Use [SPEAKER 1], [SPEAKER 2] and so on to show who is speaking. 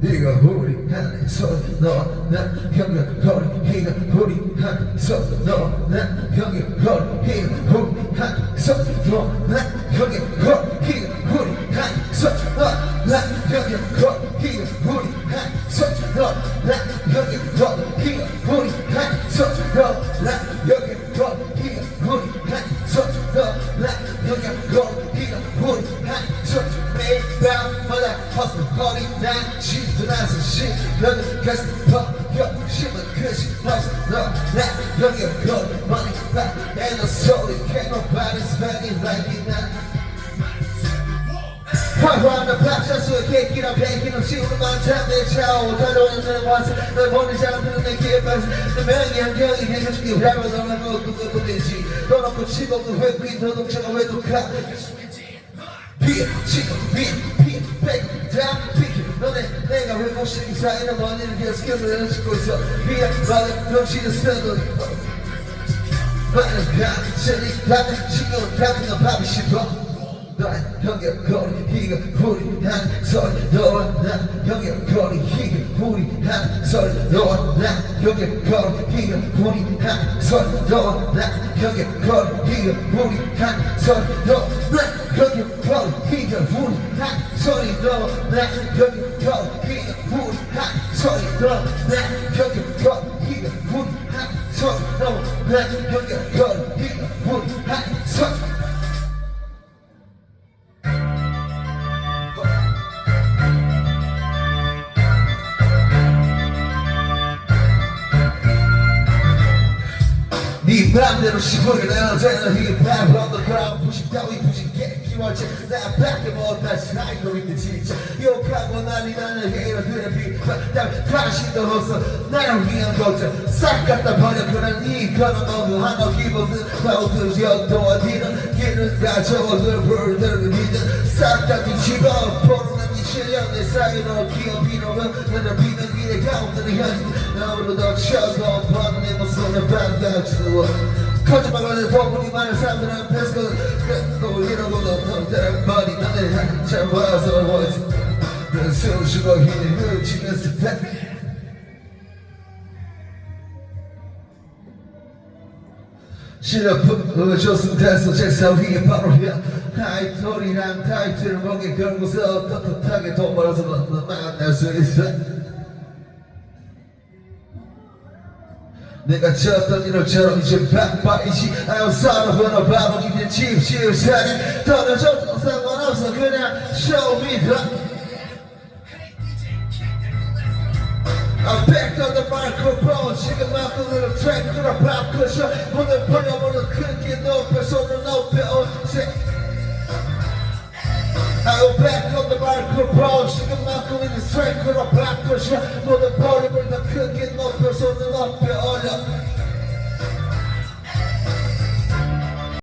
[SPEAKER 1] 네가 우리 안에서 너나 연결거리 네가 우리 안에서. 너나 연결거리 네가 우리 안에서. 너나 연결거리 네가 우리 안에서. 너나 연결거리 네가 우리 안에서. 너나 연결거리 네가 우리 안에서. 너나 연결거리 네가 우리 안에서. 너나 연결거리 네가 우리 안에서. 매일 밤 난 집도 나서 시련을 가슴 버려 심은 끝이 없어 너나 연결거리 money back. And the soul can't nobody's spending like it now. 화화한 박자수의 계기랑 배기는 시우는 많다 내 차오 다뤄오는 와서 널 보는 사람들은 내게 빠져 내 명이 한경이 해가지고 하면 너랑 뭐 누가 보내지 치고 그 회귀 노동자가 왜 독하 피해 지금 피 해 피해 백다 피해 너네 내가 왜 못시킨 사이는 원인을 계속해서 짓고 있어? 피해 받은 넘치는 스탠드 많은 가천이 받은 지금 건 밥이 싶어 너의 나 연결거리 희가 우리 한 소리 너와 소리 너와 나 연결거 리 희가 우리 한 소리 너와 나 연결거리 희가 우리 한 소리 너와 나 연결거리 희가 우리 한 소리 너와 나 연결거리 희가 우리 한 소리 너와 나연 맘대로 시부를 내어제는 힙합 언더그라운드 부식 따위 부식 개기월체 나밖에 못하지 알고 있는 진짜 욕하고 난리 나는 헤이러들의 비판 관심도 없어. 나를 위한 걱정. 싹 갖다 버려. 그런 이거는 너무 하나 기분은 바우들 역도 어디는 길을 가져와 늘 불들을 믿은 싹다 뒤집어 보는 실력 내 사이로 이름은 너를 비는 길에 가운데를 현진 나무로 더 쳐서 버는 내 모습을 받아주어 거짓말하는 버블이 많은 사람들 앞에서 또 이러고 너들 머리 너네 한참 와서 뭐지 숨 쉬고 힘을 치면서 실력 보여줬으면 됐어 책상 위에 바로 야 타이틀이란 타이틀을 먹게 결국서 떳떳하게 돈 벌어서 너 만날 수 있어 내가 쳤던 일처럼 이제 바빠이지 아유 산업은 바로 이제 집시를 사니 떨어져도 상관없어 그냥 show me the I'm back on the microphone 지금 막고는 트랙으로 바꾸셔 오늘 번역으로 크게 높여 손 the microphone 지금 막고는 트랙으로 바꾸셔 오늘 번역을 더 크게 높여 손을 높여